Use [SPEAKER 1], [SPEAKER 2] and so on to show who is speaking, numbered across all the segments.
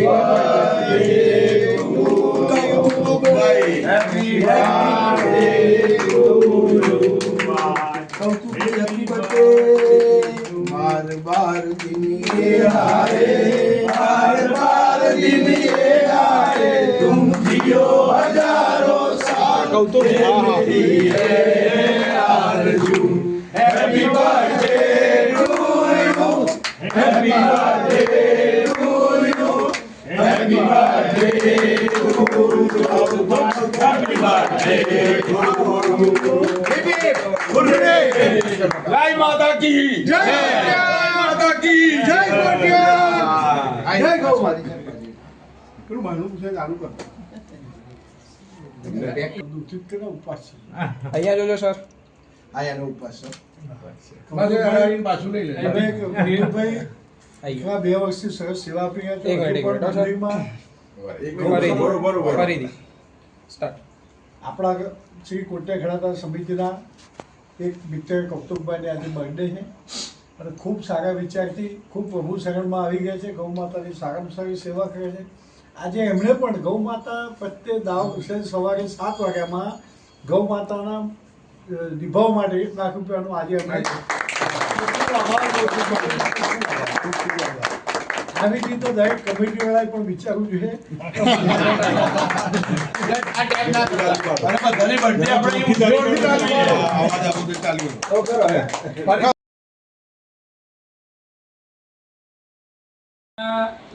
[SPEAKER 1] birthday to you. Happy
[SPEAKER 2] birthday to you. સૌથી happy birthday માર
[SPEAKER 1] બાર દિની હારે માર બાર દિની હારે તુમ જીઓ હજારો સાલ કૌતુક આહા આરજુ happy birthday to you happy birthday છે
[SPEAKER 3] અહીંયા જોજો સર
[SPEAKER 4] આયાનો ઉપવાસ છે.
[SPEAKER 2] પાછું લઈ લે
[SPEAKER 1] હવે નીલભાઈ
[SPEAKER 3] આવી
[SPEAKER 1] ઘણા બે વર્ષથી સરસ સેવા આપી રહ્યા
[SPEAKER 3] એક મિનિટ, એક
[SPEAKER 1] છે
[SPEAKER 3] મિનિટ, હો, સર.
[SPEAKER 1] મંદિરમાં
[SPEAKER 3] ફરીથી
[SPEAKER 2] બરોબર, બરોબર.
[SPEAKER 3] ફરીથી સ્ટાર્ટ
[SPEAKER 1] આપણા શ્રી કોટ્યા ખડાતા સમિતિના એક મિત્ર કૌતુકભાઈની આજે બર્થડે છે. અને ખૂબ સારા વિચારથી ખૂબ પ્રભુ શરણમાં આવી ગયા છે. ગૌ માતાની સારામાં સારી સેવા કરે છે. આજે એમણે પણ ગૌ માતા પ્રત્યે દાવ વિશે સવારે સાત વાગ્યામાં ગૌ માતાના નિભાવ માટે એક લાખ રૂપિયાનું આજે એમણે ખૂબ આભાર વ્યક્ત કર્યો. ખૂબ ખૂબ આભાર. આવી રીતે દરેક કમિટીવાળાએ પણ વિચારવું જોઈએ
[SPEAKER 2] અને બધાની birthday આપણે એવું જોરથી ચાલુ કરો.
[SPEAKER 4] અવાજ આવો તો ચાલ્યો.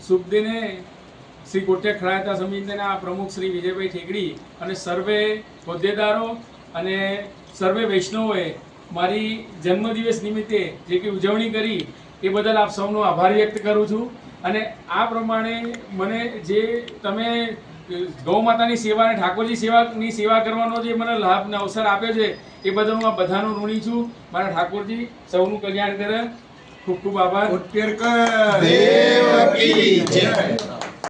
[SPEAKER 5] શુભ દિને શ્રી કોટેક ખરાયતા સમિતિના પ્રમુખ શ્રી વિજયભાઈ ઠેકડી અને સર્વે હોદ્દેદારો અને સર્વે વૈષ્ણવોએ મારી જન્મદિવસ નિમિત્તે જે કે ઉજવણી કરી, એ બદલ આપ સૌનો આભાર વ્યક્ત કરું છું અને આ પ્રમાણે મને જે તમે ગૌ માતાની સેવા અને ઠાકોરજી સેવાની સેવા કરવાનો જે મને લાભ અને અવસર આપ્યો છે, એ બદલ હું આ બધાનો ઋણી છું મારા ઠાકોરજી, સૌનું કલ્યાણ કરે ખૂબ ખૂબ આભાર.
[SPEAKER 4] દેવ.